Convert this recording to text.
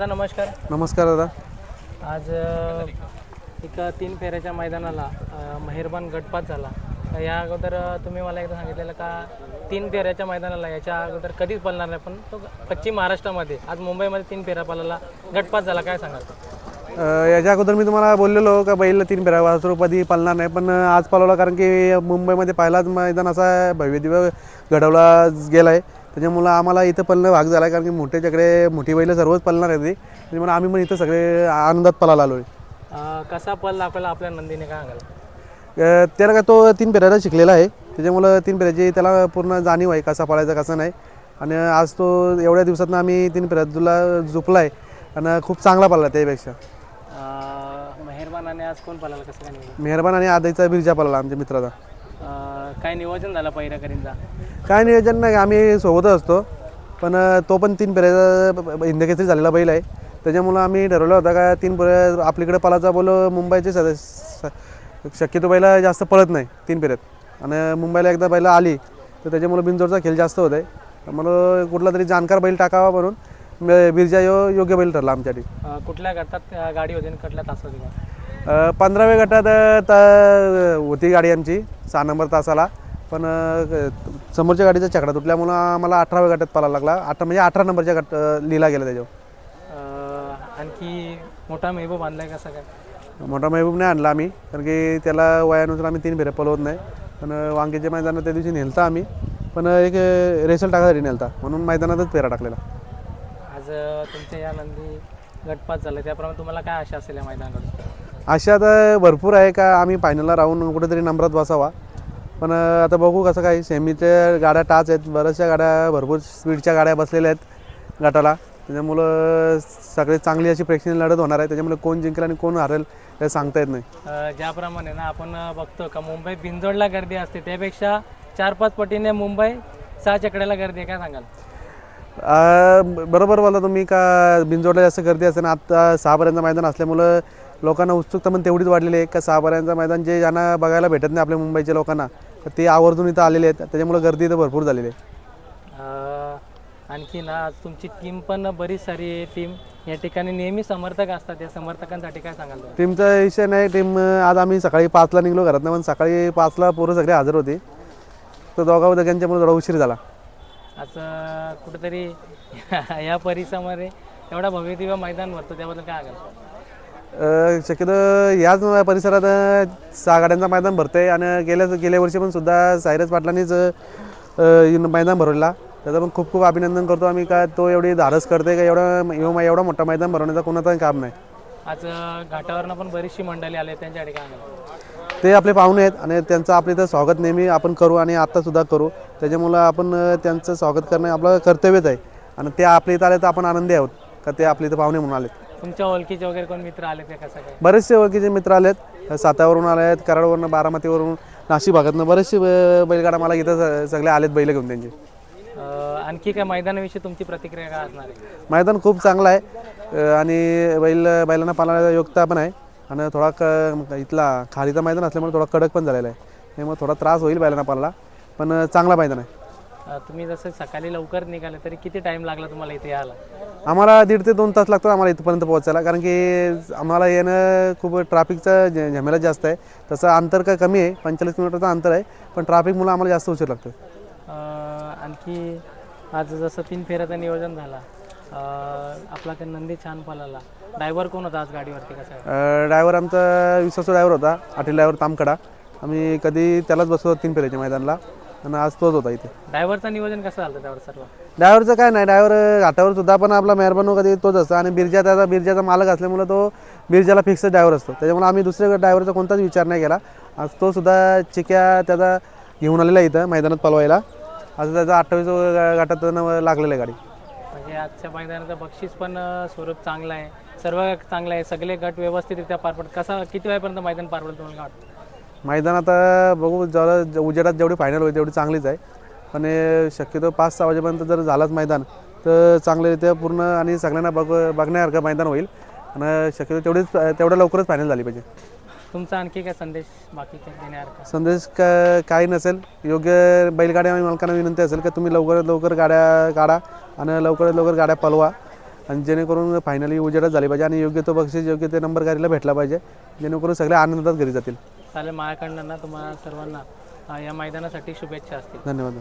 दादा नमस्कार. नमस्कार दादा. आज अ, एक तीन फेऱ्याच्या मैदानाला अ, मेहरबान गटपात झाला. तर या अगोदर अ, तुम्ही मला एकदा सांगितलेलं का तीन फेऱ्याच्या मैदानाला याच्या अगोदर कधीच पळणार नाही पण तो पश्चिम महाराष्ट्रामध्ये आज मुंबईमध्ये तीन फेऱ्या पळाला. गटपात झाला काय सांगाल? अ, याच्या अगोदर मी तुम्हाला बोललेलो का बैल तीन फेऱ्या वासरूपदी पालणार नाही पण आज पालवला कारण की मुंबईमध्ये पहिलाच मैदान असा भव्य दिव्य घडवला गेला आहे त्याच्यामुळं आम्हाला इथं पळणं भाग झाला कारण की मोठ्याच्याकडे मोठी बैलं सर्वच पळणार आहे ती. त्याच्यामुळे आम्ही पण इथं सगळे आनंदात पळायला आलो आहे कसा पळला आपल्याला आपल्या नंदीने काय सांगाल? त्याला काय तो तीन फेऱ्याला शिकलेला आहे. त्याच्यामुळं तीन फेऱ्याची त्याला पूर्ण जाणीव आहे कसा पळायचा कसा नाही. आणि आज तो एवढ्या दिवसातनं आम्ही तीन फेऱ्यात तुला झुपला आहे आणि खूप चांगला पळला त्यापेक्षा. अ, मेहरबानाने आज कोण पळाला कसं मेहरबान आणि आदाईचा बिरजा पळाला आमच्या मित्राचा. अ, काय नियोजन झालं पहिऱ्याकरींचा काय नियोजन नाही आम्ही सोबतच असतो. पण अ, तो पण तीन फेऱ्याचा हिंदकेसरी झालेला बैल आहे. त्याच्यामुळं आम्ही ठरवलं होतं का तीन फेऱ्या आपलीकडे पळाचा बोल मुंबईचे सदस्य शक्यतो बैला जास्त पळत नाही तीन फेऱ्यात. आणि मुंबईला एकदा बैला आली तर त्याच्यामुळं बिनजोडचा खेळ जास्त होत आहे. मला कुठला तरी जाणकार बैल टाकावा म्हणून म- बिरजा यो योग्य बैल ठरला आमच्यासाठी. अ, कुठल्या गटात अ, गाडी होती आणि कुठल्या होती? पंधराव्या गटात अ, त- होती गाडी आमची सहा नंबर तासाला. पण समोरच्या गाडीचा चकडा तुटल्यामुळं आम्हाला अठराव्या गटात पळायला लागला. अठरा म्हणजे अठरा नंबरच्या गट लिहिला गेला त्याच्यावर. आणखी मोठा मेहबूब आणलाय कसा काय मोठा महबूब नाही आणला आम्ही कारण की त्याला वयानुसार आम्ही तीन फेऱ्या पळवत नाही. पण अ, वांगीच्या मैदानात त्या दिवशी नेलता आम्ही. पण एक रेसल टाकासाठी नेलता. म्हणून मैदानातच फेरा टाकलेला. आज तुमच्या या नंदी गटपात झालं. त्याप्रमाणे तुम्हाला काय आशा असेल या मैदानाकडून? आशा तर भरपूर आहे का आम्ही फायनलला राहून कुठेतरी नंबरात बसावा. पण आता बघू कसं काय. सेमीच्या गाड्या टाच आहेत. बऱ्याचशा गाड्या भरपूर स्पीडच्या गाड्या बसलेल्या आहेत गटाला त्याच्यामुळं सगळे चांगली अशी प्रेक्षणीय लढत होणार आहे. त्याच्यामुळे कोण जिंकेल आणि कोण हारेल हे सांगता येत नाही. ज्याप्रमाणे ना आपण बघतो का मुंबईत बिंजोडला गर्दी असते. त्यापेक्षा चार पाच पटीने मुंबई सहा चकड्याला गर्दी आहे. काय सांगाल? बरोबर बोला तुम्ही का बिनजोडला जास्त गर्दी असते ना आता सहापर्यंत मैदान असल्यामुळं लोकांना उत्सुकता पण तेवढीच वाढलेली आहे. का सहापर्यंत मैदान जे ज्यांना बघायला भेटत नाही आपल्या मुंबईच्या लोकांना तर ते आवर्जून इथं आलेले आहेत. त्याच्यामुळे गर्दी इथं भरपूर झालेली आहे. आणखी ना आज तुमची टीम पण बरीच सारी टीम या ठिकाणी नेहमी समर्थक असतात. या समर्थकांसाठी काय सांगाल टीमचा विषय नाही. टीम आज आम्ही सकाळी पाचला निघलो घरात पण सकाळी पाचला पोरं सगळे हजर होते. तर दोघा दोघांच्यामुळे थोडा उशीर झाला. आज अ, कुठेतरी या परिसरामध्ये एवढा भव्य दिव्य मैदान भरतो त्याबद्दल काय सांगाल? अ, शक्यतो याच परिसरात सहा गाड्यांचा मैदान भरतंय आणि गेल्या गेल्या वर्षी पण सुद्धा सायरस पाटलांनीच मैदान भरवला. त्याचं पण खूप खूप अभिनंदन करतो आम्ही का तो एवढी धाडस करते का एवढा एवढा मोठा मैदान भरवण्याचा कोणाचाही काम नाही. आज घाटावरनं पण बरीचशी मंडळी आली काय सांगाल ते आपले पाहुणे आहेत आणि त्यांचं आपल्या इथं स्वागत नेहमी आपण करू आणि आत्तासुद्धा करू. त्याच्यामुळं आपण त्यांचं स्वागत करणं आपलं कर्तव्यच आहे. आणि ते आपल्या इथं आले तर आपण आनंदी आहोत का ते आपल्या इथं पाहुणे म्हणून आलेत. तुमच्या ओळखीचे वगैरे कोण मित्र आले ते कसं काय? बरेचसे ओळखीचे मित्र आलेत. सातावरून आले आहेत कराडवरून बारामतीवरून नाशिक भागातनं बरेचसे बैलगाडा मला इथं सगळे आलेत बैल घेऊन त्यांचे. आणखी काय मैदानाविषयी तुमची प्रतिक्रिया काय असणार आहे? मैदान खूप चांगलं आहे. आणि बैल बैलांना पाळण्याचा योग्यता पण आहे. आणि थोडा क इथला खालीचा मैदान असल्यामुळे थोडा कडक पण झालेला आहे. त्यामुळे थोडा त्रास होईल बैलांना पाळला पण चांगला मैदान आहे. तुम्ही जसं सकाळी लवकर निघाले तरी किती टाइम लागला तुम्हाला इथे यायला? आम्हाला दीड ते दोन तास लागतात आम्हाला इथपर्यंत पोहोचायला. कारण की आम्हाला येणं खूप ट्रॅफिकचं झमेला जास्त आहे. तसं अंतर काय कमी आहे. पंचेचाळीस किलोमीटरचं अंतर आहे. पण ट्रॅफिकमुळे आम्हाला जास्त उशीर लागतो. अ, आणखी आज जसं तीन फेऱ्याचं नियोजन झाला. आपला ते नंदी छान पळाला ड्रायव्हर कोण होता आज गाडीवरती कसं ड्रायव्हर आमचा विश्वासू ड्रायव्हर होता. आटील ड्रायव्हर तामकडा आम्ही कधी त्यालाच बसवतो तीन फेऱ्याच्या मैदानाला. आणि आज तोच होता इथे. ड्रायव्हरचं नियोजन कसं झालं त्यावर सर्व? ड्रायव्हरचं काय नाही ड्रायव्हर घाटावर सुद्धा पण आपला मेहरबानो कधी तोच असतो. आणि बिरजा त्याचा बिरजाचा मालक असल्यामुळे तो बिरजाला फिक्स ड्रायव्हर असतो. त्याच्यामुळे आम्ही दुसऱ्या ड्रायव्हरचा कोणताच विचार नाही केला. आज तो सुद्धा चिक्या त्याचा घेऊन आलेला इथं मैदानात पलवायला. आज त्याचा अठ्ठावीस गटात लागलेलं आहे गाडी. म्हणजे आजच्या मैदानाचं बक्षीस पण अ, स्वरूप चांगलं आहे. सर्व चांगलं आहे. सगळे गट व्यवस्थितरित्या पार पडत कसा किती वेळापर्यंत मैदान पार पडलं तुम्हाला काय वाटतं? मैदान आता बघू जरा उजेडात जेवढी फायनल होईल तेवढी चांगलीच आहे. पण शक्यतो पाच सहा वाजेपर्यंत जर झालाच मैदान तर चांगलं पूर्ण आणि सगळ्यांना बघ बघण्यासारखं मैदान होईल. आणि शक्यतो तेवढीच तेवढ्या लवकरच फायनल झाली पाहिजे. तुमचा आणखी काय संदेश बाकी काय संदेश का काही नसेल. योग्य बैलगाड्या मालकांना विनंती असेल की तुम्ही लवकरात लवकर गाड्या काढा आणि लवकरात लवकर गाड्या पलवा. आणि जेणेकरून फायनली उजेडात झाली पाहिजे आणि योग्य तो बक्षीस योग्य ते नंबर गाडीला भेटला पाहिजे. जेणेकरून सगळे आनंदात घरी जातील. चालेल माझ्याकडनं ना तुम्हाला सर्वांना या मैदानासाठी शुभेच्छा असतील. धन्यवाद.